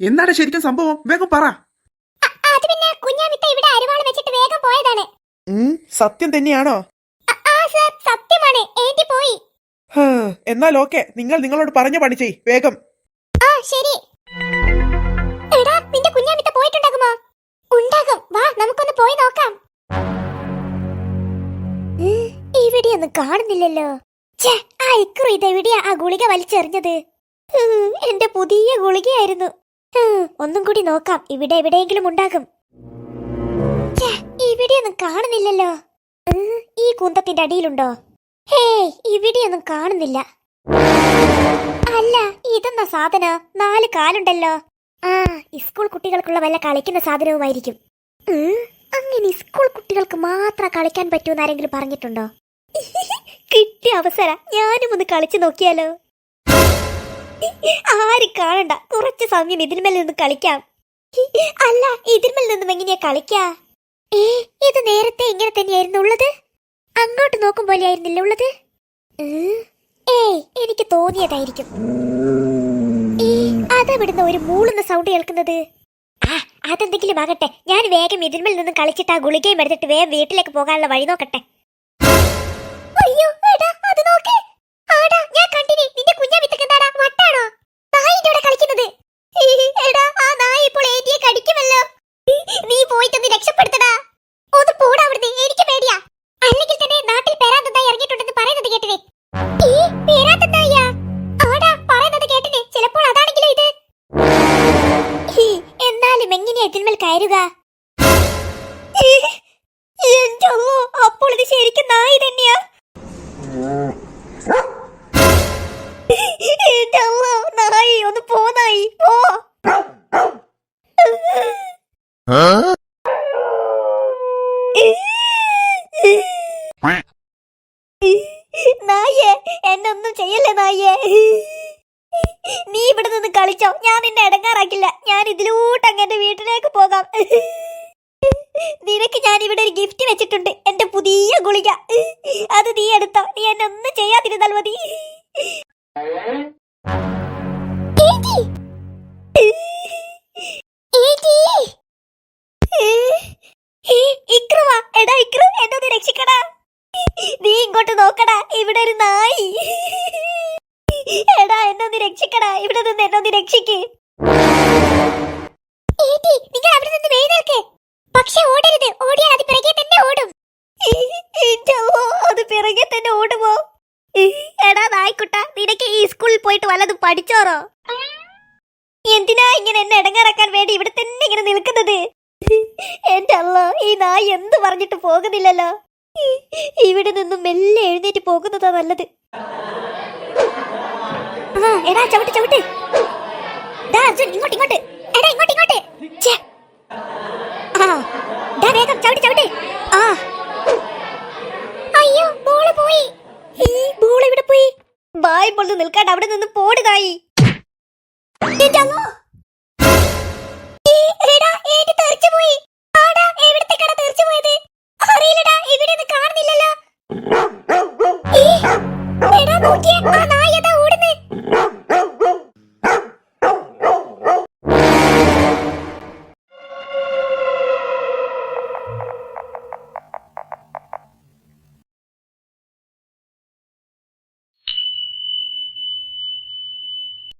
എന്താണ് ശരിക്കും സംഭവം? വേഗം പറ. അത് പിന്നെ കുഞ്ഞാമിത്ത ഇവിടെ അരിവാൾ വെച്ചിട്ട് വേഗം പോയതാണ്. സത്യം തന്നെയാണോ? ആ സർ സത്യമാണ്. ഏന്റി പോയി. ഹാ, എന്നാൽ ഓക്കെ. നിങ്ങൾ നിങ്ങളോട് പറഞ്ഞ പണി ചെയ് വേഗം. ആ ശരി. എടാ നിന്റെ കുഞ്ഞാമിത്ത പോയിട്ടുണ്ടാകുമോ? ഉണ്ടാകും. വാ നമുക്കൊന്ന് പോയി നോക്കാം. ഇവിടെയൊന്നും കാണുന്നില്ലല്ലോ. ഛേ, ആ ഇക്രു ഇതെവിടെയാ ആ ഗുളിക വലിച്ചെറിഞ്ഞത്? എന്റെ പുതിയ ഗുളികയായിരുന്നു. ഒന്നും കൂടി നോക്കാം ഇവിടെ എവിടെയെങ്കിലും ഉണ്ടാകും. ഇവിടെയൊന്നും കാണുന്നില്ലല്ലോ. ഈ കുന്തത്തിന്റെ അടിയിലുണ്ടോ? ഹേയ് ഇവിടെയൊന്നും കാണുന്നില്ല. അല്ല ഇതെന്നാ സാധന? നാല് കാലുണ്ടല്ലോ. ആ സ്കൂൾ കുട്ടികൾക്കുള്ള വല്ല കളിക്കുന്ന സാധനവുമായിരിക്കും. അങ്ങനെ സ്കൂൾ കുട്ടികൾക്ക് മാത്രം കളിക്കാൻ പറ്റുമെന്ന് ആരെങ്കിലും പറഞ്ഞിട്ടുണ്ടോ? കിട്ടിയ അവസര ഞാനും ഒന്ന് കളിച്ചു നോക്കിയാലോ. ആരും കാണണ്ട. കുറച്ച് സമയം ഇതിന്മേൽ നിന്ന് കളിക്കാം. അല്ല ഇതിന്മേൽ നിന്നും എങ്ങനെയാ കളിക്കാ? ഏ ഇത് നേരത്തെ ഇങ്ങനെ തന്നെയായിരുന്നു ഉള്ളത്? അങ്ങോട്ട് നോക്കും പോലെയായിരുന്നില്ല ഉള്ളത്? ഉം, ഏയ് എനിക്ക് തോന്നിയതായിരിക്കും. അതെവിടുന്ന ഒരു മൂളുന്ന സൗണ്ട് കേൾക്കുന്നത്. ആ അതെന്തെങ്കിലും ആകട്ടെ. ഞാൻ വേഗം ഇതിന്മേൽ നിന്ന് കളിച്ചിട്ട് ആ ഗുളികയും എടുത്തിട്ട് വേഗം വീട്ടിലേക്ക് പോകാനുള്ള വഴി നോക്കട്ടെ. അയ്യോ അത് നോക്കേ. ആടാ ഞാൻ കണ്ടിനി നിന്റെ കുഞ്ഞാമിത്തക്ക് എന്താടാ ഇതിന്മേൽ കയറുക. അപ്പോൾ ഇത് ശരിക്കും നായി തന്നെയാ? നായി ഒന്ന് പോ നായി പോ. നായേ എന്നൊന്നും ചെയ്യല്ലേ നായേ? കളിച്ചോ? ഞാൻ നിന്നെ ഇടങ്ങാറാക്കില്ല. ഞാൻ ഇതിലൂട്ട് അങ്ങ് എന്റെ വീട്ടിലേക്ക് പോകാം. നിനക്ക് ഞാൻ ഇവിടെ ഒരു ഗിഫ്റ്റ് വെച്ചിട്ടുണ്ട്. എന്റെ പുതിയ ഗുളിക. അത് നീ എടുത്തോ? നീ എന്നെ ഒന്നും ചെയ്യാതിരുന്നാൽ മതി. ഇക്രമാ. എടാ എന്നെ ഒന്ന് രക്ഷിക്കടാ. നീ ഇങ്ങോട്ട് നോക്കടാ. ഇവിടെ ഒരു നായി എന്നെ രക്ഷിക്കടാ. ഇവിടെ നിന്ന് എന്നെ ഒന്ന് നിങ്ങൾ അവിടെ നിന്ന് എഴുന്നേൽക്ക് പക്ഷെ ഓടരുത്. ഓടിയാൽ അത് പിറകെ തന്നെ ഓടും. അത് പിറകെ തന്നെ ഓടുമോ? എടാ നായ്ക്കുട്ട നിനക്ക് ഈ സ്കൂളിൽ പോയിട്ട് വല്ലതും പഠിച്ചോറോ? എന്തിനാ ഇങ്ങനെ എന്നെ ഇടങ്ങാറാക്കാൻ വേണ്ടി ഇവിടെ തന്നെ ഇങ്ങനെ നിൽക്കുന്നത്? എന്റെ അല്ല ഈ നായ് എന്ത് പറഞ്ഞിട്ട് പോകുന്നില്ലല്ലോ. ഇവിടെ നിന്നും മെല്ലെ എഴുന്നേറ്റ് പോകുന്നതാ നല്ലത്. എടാ ചവിട്ട് ചവിട്ട്. അർജുൻ ഇങ്ങോട്ട് ഇങ്ങോട്ട്. എടാ ഇങ്ങോട്ട് ഇങ്ങോട്ട്. ആ വേഗം അയ്യോ ബോൾ പോയി. ഈ ബോൾ ഇവിടെ പോയി? ബായ് പൊളിന്ന് നിൽക്കാണ്ട് അവിടെ നിന്ന് പോടുതായി അറിയില്ലടാ, ഇവിടെ കാണുന്നില്ലല്ലോ. ആ